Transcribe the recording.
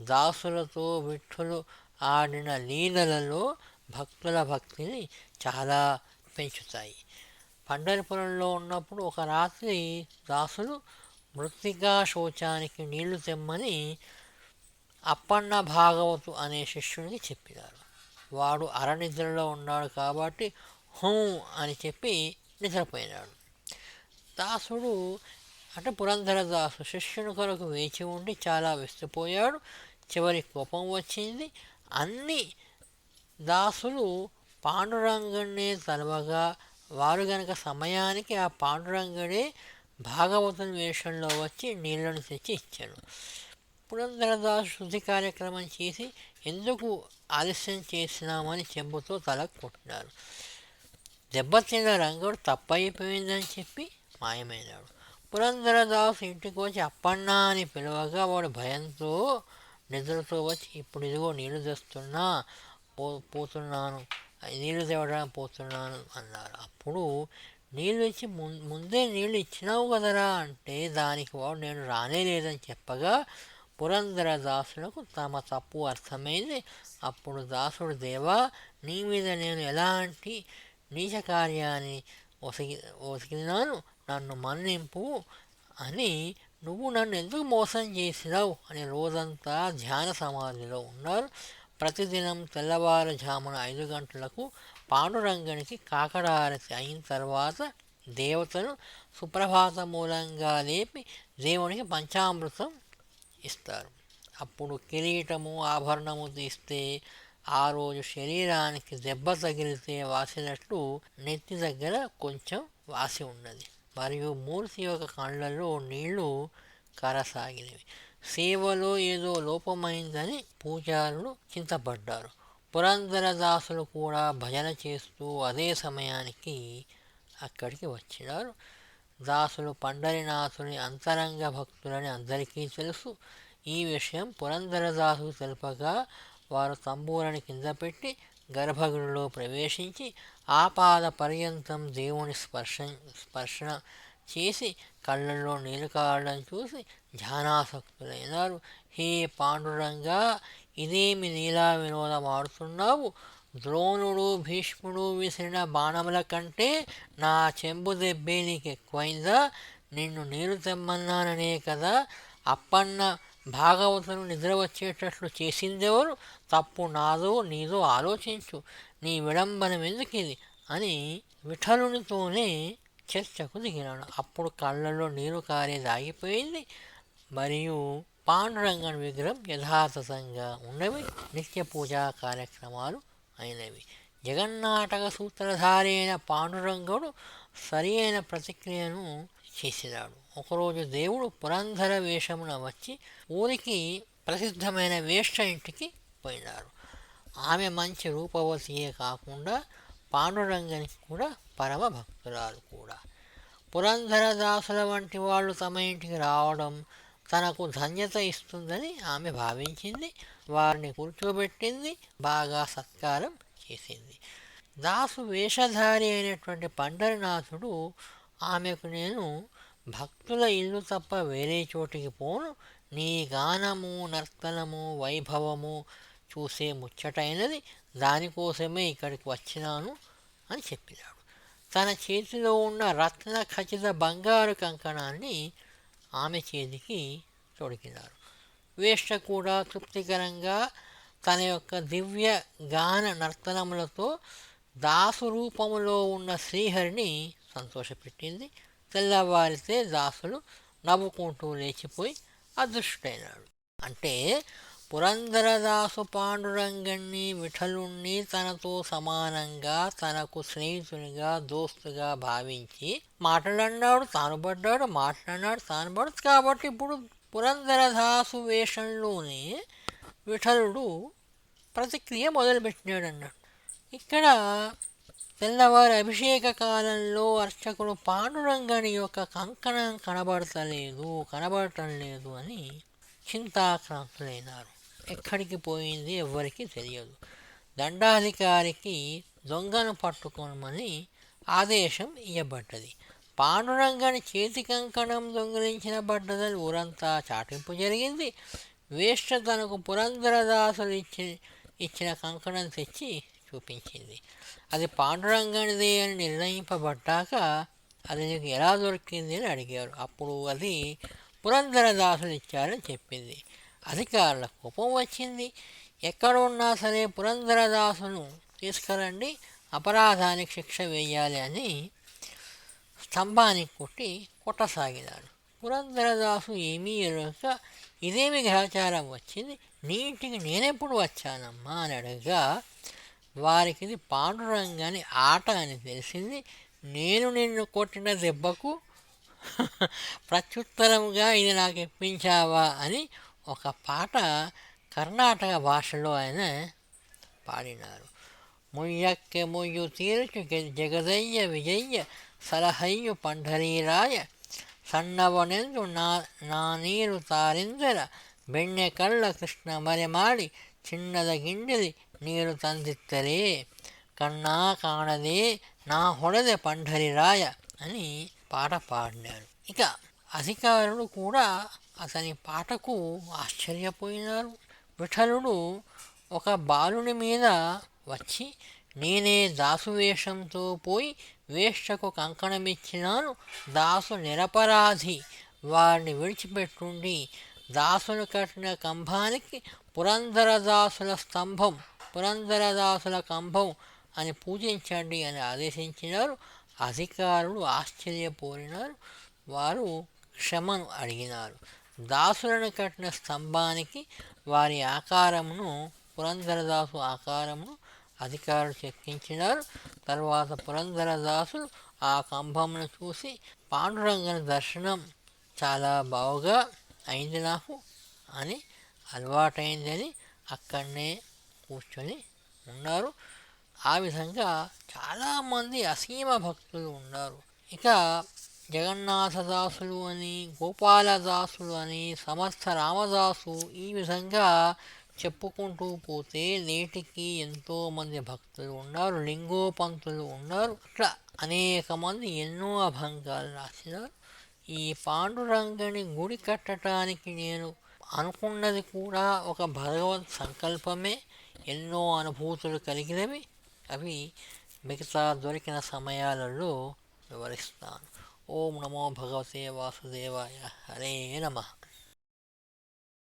దాసులతో విఠులు ఆడిన లీలలలో భక్తుల భక్తిని చాలా పెంచుతాయి. పండరిపురంలో ఉన్నప్పుడు ఒక రాత్రి దాసులు మృతికా శోచానికి నీళ్ళు తెమ్మని అప్పన్న భాగవతు అనే శిష్యునికి చెప్పినారు. వాడు అరనిద్రలో ఉన్నాడు కాబట్టి హూ అని చెప్పి నిద్రపోయినాడు. దాసుడు అంటే పురంధరదాసు శిష్యుని కొరకు వేచి ఉండి చాలా విస్తుపోయాడు. చివరి కోపం వచ్చింది. అన్ని దాసులు పాండురంగనే తలవగా వారు గనక సమయానికి ఆ పాండురంగడే భాగవతుని వేషంలో వచ్చి నీళ్ళను తెచ్చి ఇచ్చాడు పురంధరదాసు శుద్ధి కార్యక్రమం చేసి ఎందుకు ఆలస్యం చేసినామని చెంబుతో తల కొట్టినారు. దెబ్బతిన్న రంగుడు తప్పైపోయిందని చెప్పి మాయమైనాడు. పురంధరదాసు ఇంటికి వచ్చి అప్పన్నా అని పిలవగా వాడు భయంతో నిద్రతో వచ్చి ఇప్పుడు ఇదిగో నీళ్ళు తెస్తున్నా పో పోతున్నాను నీళ్ళు తేవడానికి పోతున్నాను అన్నారు. అప్పుడు నీళ్ళు ఇచ్చి ముందే నీళ్ళు ఇచ్చినావు కదరా అంటే దానికి వాడు నేను రానే లేదని చెప్పగా పురంధరదాసులకు తమ తప్పు అర్థమైంది. అప్పుడు దాసుడు దేవా నీ మీద నేను ఎలాంటి నీచ కార్యాన్ని ఒసిగి ఒసిగినాను నన్ను మన్నింపు అని నువ్వు నన్ను ఎందుకు మోసం చేసినావు అని రోజంతా ధ్యాన సమాధిలో ఉన్నారు. ప్రతిదినం తెల్లవారుజామున ఐదు గంటలకు పాండురంగనికి కాకడారతి అయిన తర్వాత దేవతను సుప్రభాత మూలంగా లేపి దేవునికి పంచామృతం ఇస్తారు. అప్పుడు కిరీటము ఆభరణము తీస్తే ఆ రోజు శరీరానికి దెబ్బ తగిలితే వాసినట్లు నెత్తి దగ్గర కొంచెం వాసి ఉన్నది. మరియు మూర్తి యొక్క కళ్ళలో నీళ్ళు కరసాగినవి. సేవలో ఏదో లోపమైందని పూజారులు చింతపడ్డారు. పురంధరదాసులు కూడా భజన చేస్తూ అదే సమయానికి అక్కడికి వచ్చినారు. దాసులు పండరినాథుని అంతరంగ భక్తులని అందరికీ తెలుసు. ఈ విషయం పురంధరదాసు తెలుపగా వారు తంబూరని కింద పెట్టి గర్భగుడిలో ప్రవేశించి ఆపాద పర్యంతం దేవుని స్పర్శ స్పర్శన చేసి కళ్ళల్లో నీళ్ళు కావడం చూసి ధ్యానాసక్తులైనారు. హే పాండురంగా ఇదేమి నీలా వినోదం ఆడుతున్నావు ద్రోణుడు భీష్ముడు విసిరిన బాణముల కంటే నా చెంబు దెబ్బే నీకు ఎక్కువైందా నిన్ను నీరు తెమ్మన్నాననే కదా అప్పన్న భాగవతులు నిద్ర వచ్చేటట్లు చేసిందెవరు? తప్పు నాదో నీదో ఆలోచించు. నీ విడంబనం ఎందుకిది? అని విఠలునితోనే చర్చకు దిగినాడు. అప్పుడు కళ్ళల్లో నీరు కారేది ఆగిపోయింది మరియు పాండురంగన్ విగ్రహం యథాతథంగా ఉన్నవి. నిత్య పూజా కార్యక్రమాలు అయినవి. జగన్నాటక సూత్రధారైన పాండురంగుడు సరి అయిన ప్రతిక్రియను చేసినాడు ఒకరోజు దేవుడు పురంధర వేషమున వచ్చి ఊరికి ప్రసిద్ధమైన వేష్ట ఇంటికి పోయినారు ఆమె మంచి రూపవతియే కాకుండా పాండురంగనికి కూడా పరమ భక్తురాలు కూడా. పురంధరదాసుల వంటి వాళ్ళు తమ ఇంటికి రావడం తనకు ధన్యత ఇస్తుందని ఆమె భావించింది. వారిని కూర్చోబెట్టింది బాగా సత్కారం చేసింది. దాసు వేషధారి అయినటువంటి పండరినాథుడు ఆమెకు నేను భక్తుల ఇల్లు తప్ప వేరే చోటికి పోను. నీ గానము నర్తనము వైభవము చూసే ముచ్చటైనది. దానికోసమే ఇక్కడికి వచ్చినాను అని చెప్పినాడు. తన చేతిలో ఉన్న రత్న ఖచ్చిత బంగారు కంకణాన్ని ఆమె చేతికి తొడిగినారు వేష్ట కూడా తృప్తికరంగా తన యొక్క దివ్య గాన నర్తనములతో దాసు రూపములో ఉన్న శ్రీహరిని సంతోషపెట్టింది. తెల్లవారితే దాసులు నవ్వుకుంటూ లేచిపోయి అదృష్టైనాడు అంటే పురంధరదాసు పాండురంగణ్ణి విఠలుణ్ణి తనతో సమానంగా తనకు స్నేహితునిగా దోస్తుగా భావించి మాట్లాడినాడు తాను పడ్డాడు మాట్లాడినాడు తాను పడ్డాడు. కాబట్టి ఇప్పుడు పురంధరదాసు వేషంలోనే విఠలుడు ప్రతిక్రియ మొదలుపెట్టినాడు అన్నాడు ఇక్కడ తెల్లవారి అభిషేక కాలంలో అర్చకుడు పాండురంగని యొక్క కంకణం కనబడతలేదు కనబడటం లేదు అని చింతాక్రాంతులైనారు. ఎక్కడికి పోయింది ఎవ్వరికి తెలియదు. దండాధికారికి దొంగను పట్టుకోమని ఆదేశం ఇవ్వబడ్డది పాండురంగని చేతి కంకణం దొంగిలించిన బడ్డదని ఊరంతా చాటింపు జరిగింది. వేష్ట తనకు పురంధరదాసులు ఇచ్చి ఇచ్చిన కంకణం తెచ్చి చూపించింది. అది పాండురంగనిదే అని నిర్ణయింపబడ్డాక అది నీకు ఎలా దొరికింది అని అడిగారు. అప్పుడు అది పురంధరదాసులు ఇచ్చారని చెప్పింది. అధికారుల కోపం వచ్చింది. ఎక్కడ ఉన్నా సరే పురంధరదాసును తీసుకురండి అపరాధానికి శిక్ష వేయాలి అని స్తంభానికి కొట్టి కొట్టసాగినాడు. పురంధరదాసు ఏమీ ఎరుక ఇదేమి గ్రహచారం వచ్చింది? నీటికి నేనెప్పుడు వచ్చానమ్మా అని అడగగా వారికి ఇది పాండురంగాని ఆట అని తెలిసింది నేను నిన్ను కొట్టిన దెబ్బకు ప్రత్యుత్తరముగా ఇది నాకు ఇప్పించావా అని ఒక పాట కర్ణాటక భాషలో ఆయన పాడినారు ముయ్యక్కె ముయ్యు తీర్చు జగదయ్య విజయ్య సలహయ్యు పండరీరాయ ಸಣ್ಣವನೆಂದು ನಾ ನಾನೀರು ತಾರಿಂದರ ಬೆಣ್ಣೆ ಕಳ್ಳ ಕೃಷ್ಣ ಮರೆ ಮಾಡಿ ಚಿನ್ನದ ಗಿಂಡಿಲಿ ನೀರು ತಂದಿತ್ತರೇ కన్నా కాణదే నా హొడదె పండరిరాయ అని పాట పాడినాడు ఇక అధికారులు కూడా అతని పాటకు ఆశ్చర్యపోయినారు విఠలుడు ఒక బాలుని మీద వచ్చి నేనే దాసు వేషంతో పోయి వేష్టకు కంకణమిచ్చినాను దాసు నిరపరాధి వారిని విడిచిపెట్టుండి దాసులు కట్టిన కంభానికి పురంధరదాసుల స్తంభం పురంధరదాసుల కంభం అని పూజించండి అని ఆదేశించినారు. అధికారులు ఆశ్చర్యపోయినారు. వారు క్షమను అడిగినారు. దాసులను కట్టిన స్తంభానికి వారి ఆకారమును పురంధరదాసు ఆకారమును అధికారులు చెక్కించినారు. తర్వాత పురంధరదాసులు ఆ కంభమును చూసి పాండురంగన దర్శనం చాలా బావుగా అయింది నాకు అని అలవాటైందని అక్కడనే కూర్చొని ఉన్నారు. ఆ విధంగా చాలామంది అసీమ భక్తులు ఉన్నారు. ఇక జగన్నాథదాసులు అని గోపాలదాసులు అని సమర్థ రామదాసు ఈ విధంగా చెప్పుకుంటూ పోతే నేటికి ఎంతోమంది భక్తులు ఉన్నారు లింగోపంతులు ఉన్నారు. ఇట్లా అనేక మంది ఎన్నో అభంగాలు రాసినారు. ఈ పాండురంగని గుడి కట్టడానికి నేను అనుకున్నది కూడా ఒక భగవత్ సంకల్పమే. ఎన్నో అనుభూతులు కలిగినవి అవి మిగతా దొరికిన సమయాలలో వివరిస్తాను. ఓం నమో భగవతే వాసుదేవాయ హరే నమః.